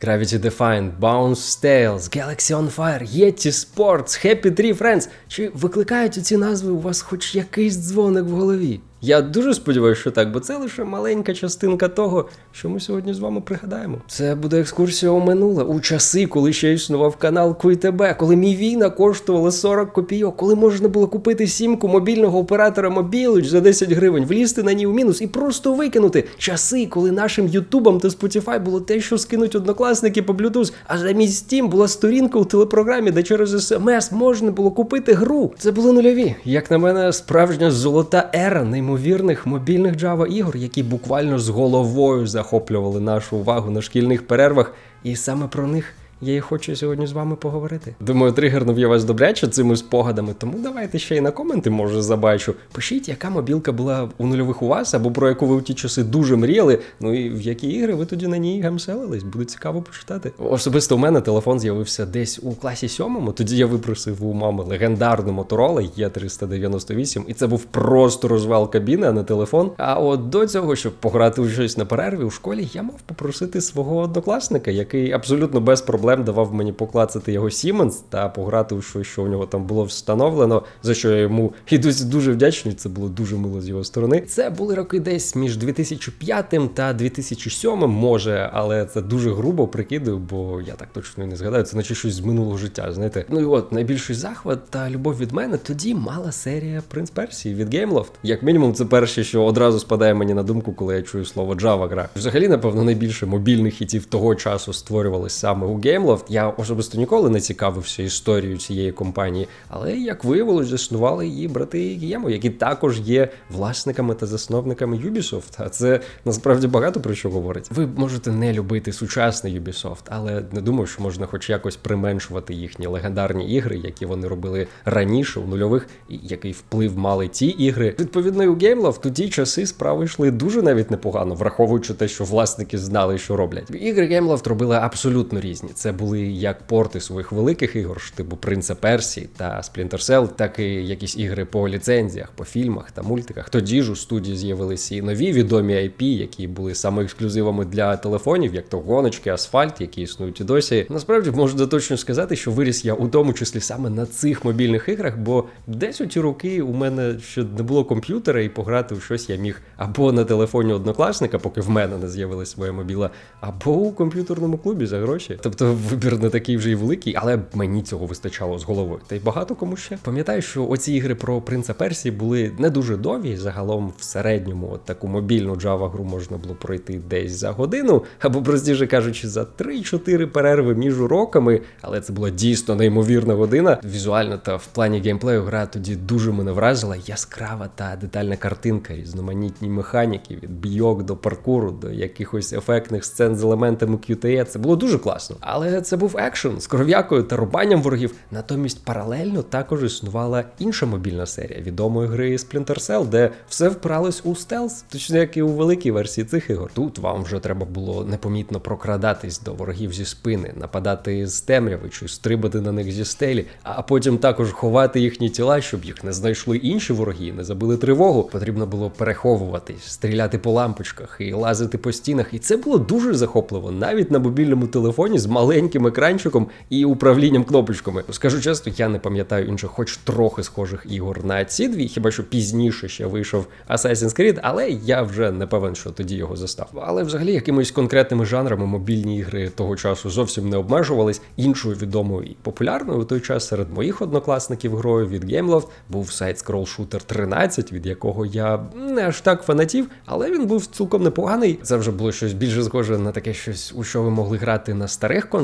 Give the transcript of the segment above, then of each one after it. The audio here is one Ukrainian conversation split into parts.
Gravity Defined, Bounce Tales, Galaxy on Fire, Yeti Sports, Happy Tree Friends. Чи викликають ці назви у вас хоч якийсь дзвоник в голові? Я дуже сподіваюся, що так, бо це лише маленька частинка того, що ми сьогодні з вами пригадаємо. Це буде екскурсія у минуле, у часи, коли ще існував канал QTB, коли мій війна коштувала 40 копійок, коли можна було купити сімку мобільного оператора Мобілич за 10 гривень, влізти на ній у мінус і просто викинути. Часи, коли нашим Ютубам та Spotify було те, що скинуть однокласники по Bluetooth, а замість Steam була сторінка у телепрограмі, де через смс можна було купити гру. Це були нульові. Як на мене, справжня золота ера неймовірних мобільних Java ігор, які буквально з головою захоплювали нашу увагу на шкільних перервах, і саме про них. Я і хочу сьогодні з вами поговорити. Думаю, тригернув я вас добряче цими спогадами, тому давайте ще й на коменти, може, забачу. Пишіть, яка мобілка була у нульових у вас, або про яку ви в ті часи дуже мріяли. Ну і в які ігри ви тоді на ній гамселились. Буде цікаво почитати. Особисто у мене телефон з'явився десь у класі сьомому. Тоді я випросив у мами легендарну Motorola E398, і це був просто розвал кабіни, а не телефон. А от до цього, щоб пограти у щось на перерві у школі, я мав попросити свого однокласника, який абсолютно без проблем давав мені поклацати його Siemens та пограти у щось, що в нього там було встановлено, за що я йому і досі дуже вдячний. Це було дуже мило з його сторони. Це були роки десь між 2005 та 2007, може, але це дуже грубо прикидаю, бо я так точно не згадаю. Це наче щось з минулого життя. Знаєте, ну і от найбільший захват та любов від мене тоді мала серія Принц Персії від Gameloft. Як мінімум, це перше, що одразу спадає мені на думку, коли я чую слово Java гра. Взагалі, напевно, найбільше мобільних хітів того часу створювалися саме у Gameloft. Я особисто ніколи не цікавився історією цієї компанії, але як виявилось, заснували її брати Гіємо, які також є власниками та засновниками Ubisoft. А це насправді багато про що говорить. Ви можете не любити сучасний Ubisoft, але не думаю, що можна хоч якось применшувати їхні легендарні ігри, які вони робили раніше у нульових, і який вплив мали ті ігри. Відповідно, у Gameloft у ті часи справи йшли дуже навіть непогано, враховуючи те, що власники знали, що роблять. Ігри Gameloft робили абсолютно різні. Це були як порти своїх великих ігор, типу Принца Персії та Splinter Cell, так і якісь ігри по ліцензіях, по фільмах та мультиках. Тоді ж у студії з'явилися і нові відомі IP, які були саме ексклюзивами для телефонів, як то гоночки, асфальт, які існують і досі. Насправді можна точно сказати, що виріс я у тому числі саме на цих мобільних іграх, бо десь у ті роки у мене ще не було комп'ютера, і пограти в щось я міг або на телефоні однокласника, поки в мене не з'явилася своя мобіла, або у комп'ютерному клубі за гроші. Тобто вибір не такий вже й великий, але мені цього вистачало з головою. Та й багато кому ще. Пам'ятаю, що оці ігри про принца Персії були не дуже довгі. Загалом в середньому от таку мобільну Java гру можна було пройти десь за годину, або простіше кажучи, за 3-4 перерви між уроками. Але це була дійсно неймовірна година. Візуально та в плані геймплею гра тоді дуже мене вразила. Яскрава та детальна картинка, різноманітні механіки від бійок до паркуру, до якихось ефектних сцен з елементами QTE. Це було дуже класно. Але це був екшен з кров'якою та рубанням ворогів. Натомість паралельно також існувала інша мобільна серія відомої гри Splinter Cell, де все впиралось у стелс, точно як і у великій версії цих ігор. Тут вам вже треба було непомітно прокрадатись до ворогів зі спини, нападати з темряви чи стрибати на них зі стелі, а потім також ховати їхні тіла, щоб їх не знайшли інші вороги, не забили тривогу. Потрібно було переховуватись, стріляти по лампочках і лазити по стінах. І це було дуже захопливо, навіть на мобільному телефоні з маленьким екранчиком і управлінням кнопочками. Скажу чесно, я не пам'ятаю інших, хоч трохи схожих ігор на ці дві, хіба що пізніше ще вийшов Assassin's Creed, але я вже не певен, що тоді його застав. Але взагалі якимись конкретними жанрами мобільні ігри того часу зовсім не обмежувались. Іншою відомою і популярною у той час серед моїх однокласників грою від Gameloft був сайт Scroll Shooter 13, від якого я не аж так фанатів, але він був цілком непоганий. Це вже було щось більше схоже на таке щось, у що ви могли грати на старих консолях,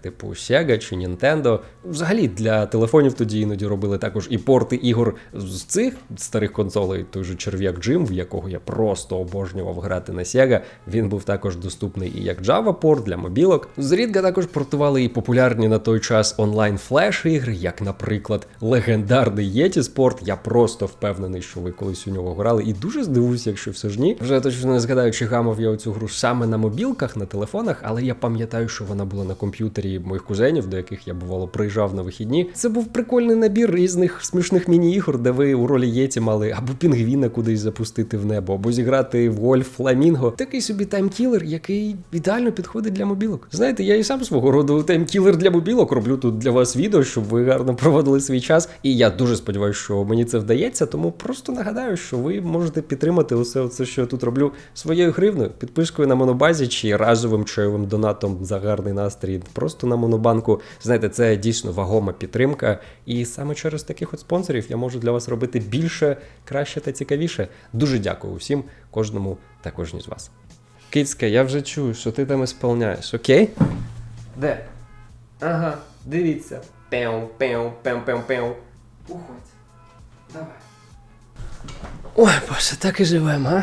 типу Sega чи Nintendo. Взагалі для телефонів тоді іноді робили також і порти ігор з цих старих консолей, той же черв'як Джим, в якого я просто обожнював грати на Sega. Він був також доступний і як Java порт для мобілок. Зрідка також портували і популярні на той час онлайн флеш ігри, як, наприклад, легендарний Yeti Sport. Я просто впевнений, що ви колись у нього грали, і дуже здивуюся, якщо все ж ні. Вже точно не згадаю, чи гамав я оцю гру саме на мобілках, на телефонах, але я пам'ятаю, що вона була на комп'ютері моїх кузенів, до яких я бувало приїжджав на вихідні. Це був прикольний набір різних смішних міні-ігор, де ви у ролі Єті мали або пінгвіна кудись запустити в небо, або зіграти в гольф фламінго. Такий собі таймкілер, який ідеально підходить для мобілок. Знаєте, я і сам свого роду таймкілер для мобілок роблю тут для вас відео, щоб ви гарно проводили свій час. І я дуже сподіваюся, що мені це вдається. Тому просто нагадаю, що ви можете підтримати усе це, що я тут роблю своєю гривною, підпискою на монобазі чи разовим чайовим донатом за гарний настрій. Просто на монобанку. Знаєте, це дійсно вагома підтримка. І саме через таких от спонсорів я можу для вас робити більше, краще та цікавіше. Дуже дякую усім, кожному та кожній з вас. Кицька, я вже чую, що ти там ісполняєш, окей? Де? Ага, дивіться. Пеу, пеу, пеу, пеу, пеу. Уходь. Давай. Ой, боже, так і живемо, а?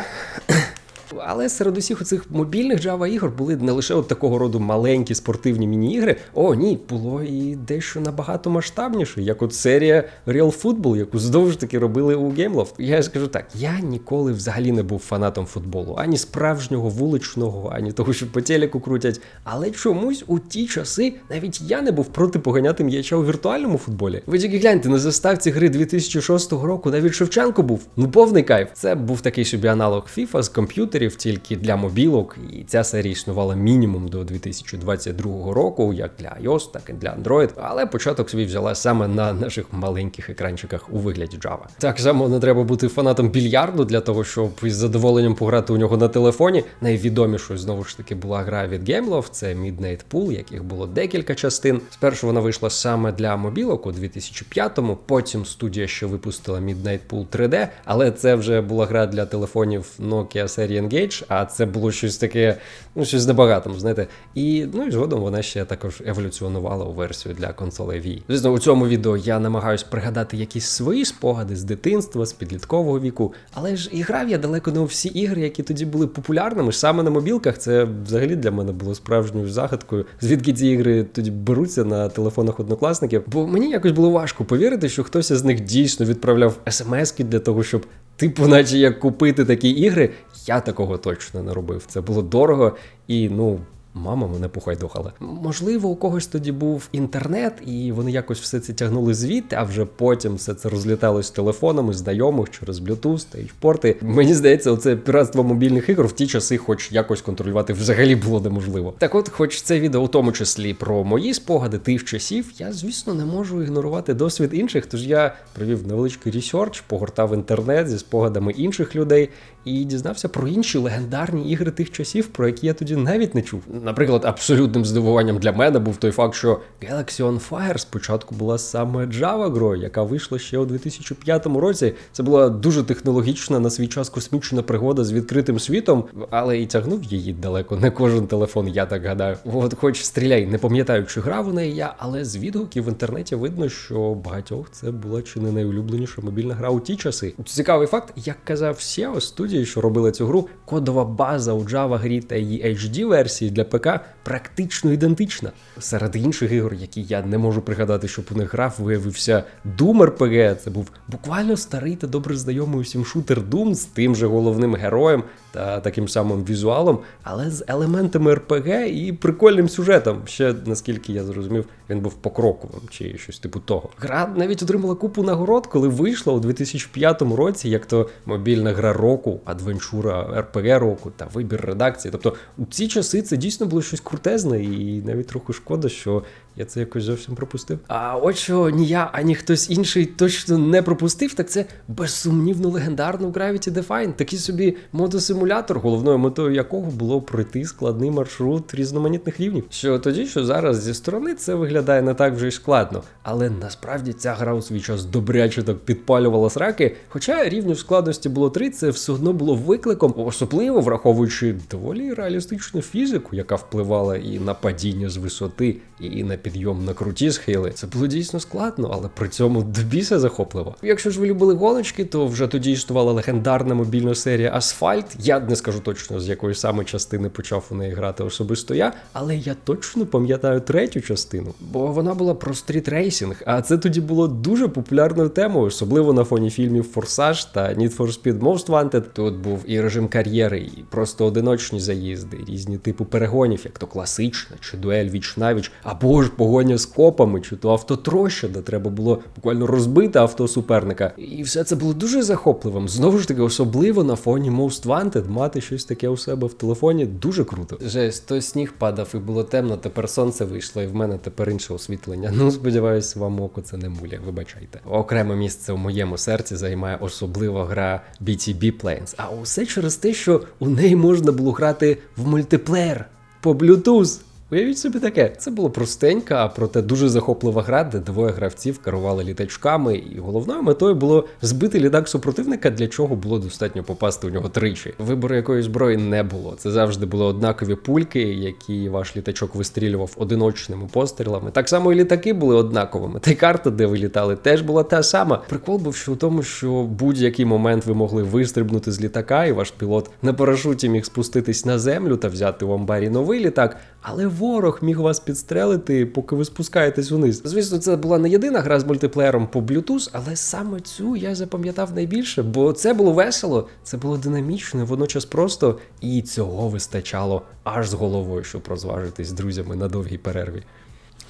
Але серед усіх оцих мобільних Java ігор були не лише от такого роду маленькі спортивні міні-ігри. О, ні, було і дещо набагато масштабніше, як от серія Real Football, яку здовж таки робили у Gameloft. Я скажу так, я ніколи взагалі не був фанатом футболу, ані справжнього вуличного, ані того, що по телеку крутять. Але чомусь у ті часи навіть я не був проти поганяти м'яча у віртуальному футболі. Ви тільки гляньте, на заставці гри 2006 року навіть Шевченко був. Ну повний кайф. Це був такий собі аналог FIFA з комп'ютерів тільки для мобілок, і ця серія існувала мінімум до 2022 року, як для iOS, так і для Android. Але початок свій взяла саме на наших маленьких екранчиках у вигляді Java. Так само не треба бути фанатом більярду для того, щоб із задоволенням пограти у нього на телефоні. Найвідомішою знову ж таки була гра від Gameloft, це Midnight Pool, яких було декілька частин. Спершу вона вийшла саме для мобілок у 2005-му, потім студія ще випустила Midnight Pool 3D, але це вже була гра для телефонів Nokia серії Engage, а це було щось таке, ну щось небагатому, знаєте. І ну і згодом вона ще також еволюціонувала у версію для консолей Wii. Звісно, у цьому відео я намагаюсь пригадати якісь свої спогади з дитинства, з підліткового віку, але ж і грав я далеко не у всі ігри, які тоді були популярними. Саме на мобілках це взагалі для мене було справжньою загадкою. Звідки ці ігри тоді беруться на телефонах однокласників? Бо мені якось було важко повірити, що хтось із них дійсно відправляв смски для того, щоб Типу, наче як купити такі ігри, я такого точно не робив. Це було дорого і ну. Мама мене пухайдохала. Можливо, у когось тоді був інтернет, і вони якось все це тягнули звідти, а вже потім все це розліталось телефонами, знайомих через Bluetooth та порти. Мені здається, оце піратство мобільних ігор в ті часи, хоч якось контролювати, взагалі було неможливо. Так, от, хоч це відео у тому числі про мої спогади тих часів, я звісно не можу ігнорувати досвід інших. Тож я провів невеличкий ресерч, погортав інтернет зі спогадами інших людей і дізнався про інші легендарні ігри тих часів, про які я тоді навіть не чув. Наприклад, абсолютним здивуванням для мене був той факт, що Galaxy on Fire спочатку була саме Java грою, яка вийшла ще у 2005 році. Це була дуже технологічна на свій час космічна пригода з відкритим світом, але і тягнув її далеко. Не кожен телефон, я так гадаю. От, хоч стріляй, не пам'ятаю, чи грав у неї я, але з відгуків в інтернеті видно, що багатьох це була чи не найулюбленіша мобільна гра у ті часи. Цікавий факт, як казав SEO студії, що робили цю гру, кодова база у Java грі та її HD версії для ПК практично ідентична. Серед інших ігор, які я не можу пригадати, щоб у них грав, виявився Doom RPG. Це був буквально старий та добре знайомий усім шутер Doom з тим же головним героєм та таким самим візуалом, але з елементами RPG і прикольним сюжетом. Ще наскільки я зрозумів, він був покроковим чи щось типу того. Гра навіть отримала купу нагород, коли вийшла у 2005 році, як то мобільна гра року, адвенчура RPG року та вибір редакції. Тобто у ці часи це дійсно було щось крутезне, і навіть трохи шкода, що я це якось зовсім пропустив. А от що ні я, ані хтось інший точно не пропустив, так це безсумнівно легендарну Gravity Define. Такий собі мотосимулятор, головною метою якого було пройти складний маршрут різноманітних рівнів. Що тоді, що зараз зі сторони це виглядає не так вже й складно. Але насправді ця гра у свій час добряче так підпалювала сраки. Хоча рівнів складності було три, це все одно було викликом, особливо враховуючи доволі реалістичну фізику, яка впливала і на падіння з висоти, і на підйом на круті схили. Це було дійсно складно, але при цьому до біса захопливо. Якщо ж ви любили гоночки, то вже тоді існувала легендарна мобільна серія Асфальт. Я не скажу точно з якої саме частини почав у неї грати особисто я, але я точно пам'ятаю третю частину, бо вона була про стрітрейсінг, а це тоді було дуже популярною темою, особливо на фоні фільмів Форсаж та Need for Speed Most Wanted. Тут був і режим кар'єри, і просто одиночні заїзди, різні типи перегонів як то класична, чи дуель віч навіч, або ж погоня з копами, чи то автотроща, де треба було буквально розбити авто суперника. І все це було дуже захопливим. Знову ж таки, особливо на фоні Most Wanted мати щось таке у себе в телефоні дуже круто. Жесть, то сніг падав і було темно, тепер сонце вийшло, і в мене тепер інше освітлення. Ну, сподіваюсь, вам око це не муля, вибачайте. Окреме місце у моєму серці займає особлива гра BTB Planes. А усе через те, що у неї можна було грати в мультиплеєр по Bluetooth. Уявіть собі таке, це було простенька, а проте дуже захоплива гра, де двоє гравців керували літачками, і головною метою було збити літак супротивника, для чого було достатньо попасти у нього тричі. Вибору якої зброї не було. Це завжди були однакові пульки, які ваш літачок вистрілював одиночними пострілами. Так само і літаки були однаковими. Та й карта, де ви літали, теж була та сама. Прикол був що у тому, що будь-який момент ви могли вистрибнути з літака, і ваш пілот на парашуті міг спуститись на землю та взяти в амбарі новий літак, але ворог міг вас підстрелити, поки ви спускаєтесь униз. Звісно, це була не єдина гра з мультиплеєром по Bluetooth, але саме цю я запам'ятав найбільше, бо це було весело, це було динамічно, і водночас просто, і цього вистачало аж з головою, щоб розважитись з друзями на довгій перерві.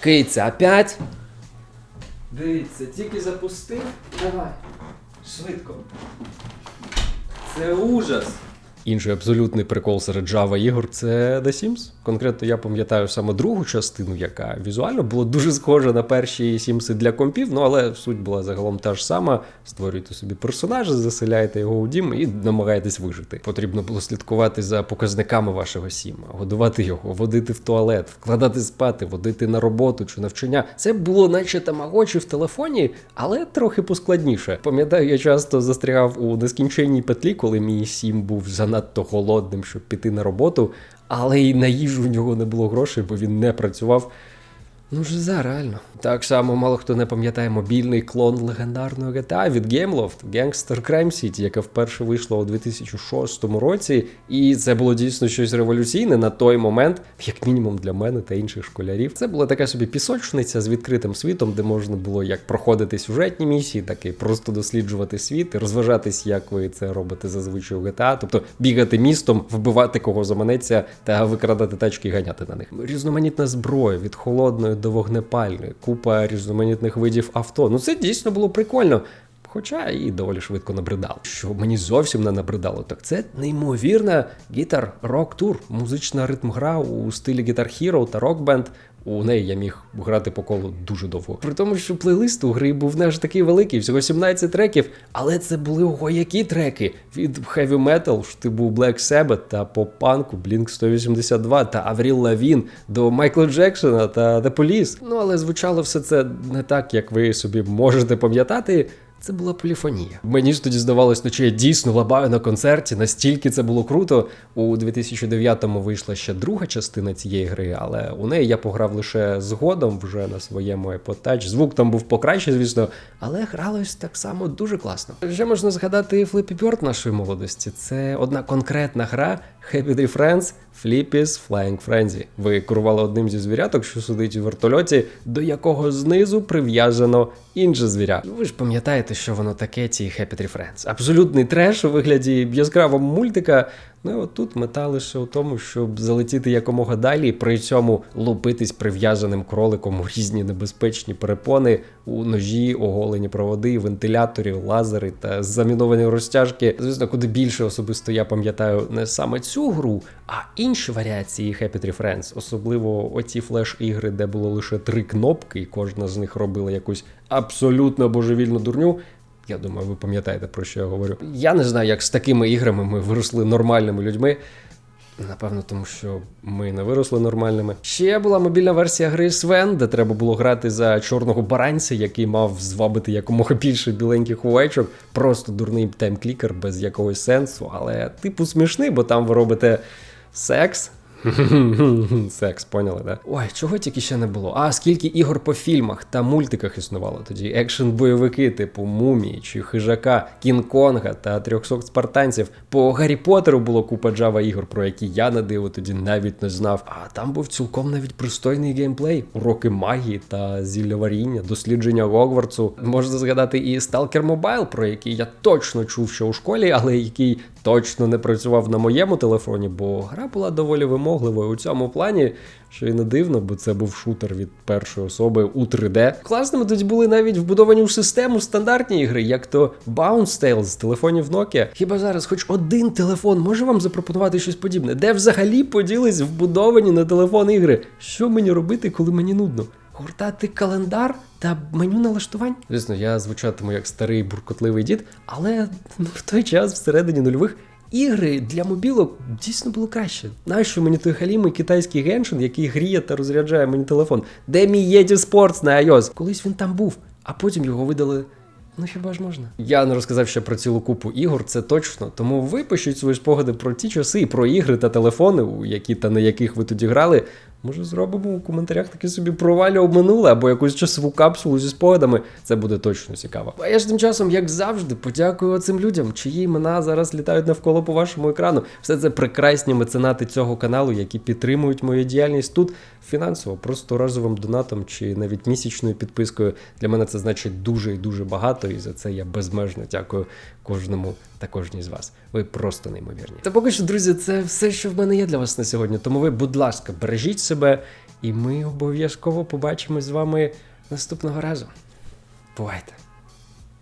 Киця, опять? Дивіться, тільки запустив. Давай. Швидко. Це ужас. Інший абсолютний прикол серед Java ігор це The Sims. Конкретно я пам'ятаю саме другу частину, яка візуально була дуже схожа на перші Sims для компів, ну але суть була загалом та ж сама. Створюєте собі персонажа, заселяєте його у дім і намагаєтесь вижити. Потрібно було слідкувати за показниками вашого Сіма, годувати його, водити в туалет, вкладати спати, водити на роботу чи навчання. Це було наче тамагочі в телефоні, але трохи поскладніше. Пам'ятаю, я часто застрягав у нескінченній петлі, коли мій сім був занадто голодним, щоб піти на роботу, але й на їжу в нього не було грошей, бо він не працював. Ну ж за реально. Так само мало хто не пам'ятає мобільний клон легендарного GTA від Gameloft Gangster Crime City, яке вперше вийшло у 2006 році, і це було дійсно щось революційне на той момент, як мінімум для мене та інших школярів. Це була така собі пісочниця з відкритим світом, де можна було як проходити сюжетні місії, так і просто досліджувати світ і розважатись, як ви це робите зазвичай у GTA, тобто бігати містом, вбивати кого заманеться та викрадати тачки і ганяти на них. Різноманітна зброя від холодної до вогнепальної, купа різноманітних видів авто. Ну це дійсно було прикольно. Хоча і доволі швидко набридало. Що мені зовсім не набридало, так це неймовірна гітар рок тур, музична ритм-гра у стилі Guitar Hero та Rock Band. У неї я міг грати по колу дуже довго. При тому, що плейлист у гри був не аж такий великий, всього 17 треків, але це були ого які треки від heavy metal, штибу Black Sabbath та поп-панку Blink 182 та Авріл Лавін до Майкла Джексона та The Police. Ну але звучало все це не так, як ви собі можете пам'ятати. Це була поліфонія. Мені ж тоді здавалось, ну чи я дійсно лабаю на концерті, настільки це було круто. У 2009-му вийшла ще друга частина цієї гри, але у неї я пограв лише згодом вже на своєму iPod Touch. Звук там був покраще, звісно, але гралось так само дуже класно. Вже можна згадати Flippy Bird нашої молодості. Це одна конкретна гра Happy Tree Friends Flippies Flying Frenzy. Ви керували одним зі звіряток, що сидить у вертольоті, до якого знизу прив'язано інше звіря. Ви ж пам'ятаєте, що воно таке, ці Happy Tree Friends. Абсолютний треш у вигляді яскравого мультика. Ну от тут мета лише у тому, щоб залетіти якомога далі, і при цьому лупитись прив'язаним кроликом у різні небезпечні перепони у ножі, оголені проводи, вентиляторі, лазери та заміновані розтяжки. Звісно, куди більше особисто я пам'ятаю не саме цю гру, а інші варіації Happy Tree Friends, особливо оці флеш-ігри, де було лише три кнопки, і кожна з них робила якусь абсолютно божевільну дурню. Я думаю, ви пам'ятаєте, про що я говорю. Я не знаю, як з такими іграми ми виросли нормальними людьми. Напевно, тому що ми не виросли нормальними. Ще була мобільна версія гри Свен, де треба було грати за чорного баранця, який мав звабити якомога більше біленьких овечок. Просто дурний тайм-клікер без якогось сенсу, але типу смішний, бо там ви робите секс. Секс, поняли, да? Ой, чого тільки ще не було. А скільки ігор по фільмах та мультиках існувало тоді? Екшн-бойовики, типу Мумії чи Хижака, Кінг-Конга та 300 спартанців. По Гаррі Поттеру було купа Java ігор, про які я на диво тоді навіть не знав. А там був цілком навіть пристойний геймплей, уроки магії та зілляваріння, дослідження Гогвартсу. Можна згадати і Stalker Mobile, про який я точно чув ще у школі, але який точно не працював на моєму телефоні, бо гра була доволі вимогова вимогливою у цьому плані, що й не дивно, бо це був шутер від першої особи у 3D. Класними тоді були навіть вбудовані у систему стандартні ігри, як то Bounce Tales з телефонів Nokia. Хіба зараз хоч один телефон може вам запропонувати щось подібне? Де взагалі поділись вбудовані на телефон ігри? Що мені робити, коли мені нудно? Гортати календар та меню налаштувань? Звісно, я звучатиму як старий буркотливий дід, але в той час, всередині нульових, ігри для мобілок дійсно було краще. Нащо мені той халімий китайський геншин, який гріє та розряджає мені телефон? Де мій єді Sports на iOS? Колись він там був, а потім його видали. Ну хіба ж можна? Я не розказав ще про цілу купу ігор, це точно. Тому ви пишіть свої спогади про ті часи, про ігри та телефони, у які та на яких ви тоді грали. Може, зробимо у коментарях таки собі провалював минуле або якусь часову капсулу зі спогадами. Це буде точно цікаво. А я ж тим часом, як завжди, подякую цим людям, чиї імена зараз літають навколо по вашому екрану. Все це прекрасні меценати цього каналу, які підтримують мою діяльність тут фінансово, просто разовим донатом чи навіть місячною підпискою. Для мене це значить дуже і дуже багато, і за це я безмежно дякую кожному та кожній з вас. Ви просто неймовірні. Та поки що, друзі, це все, що в мене є для вас на сьогодні. Тому ви, будь ласка, бережіть себе, і ми обов'язково побачимось з вами наступного разу. Бувайте!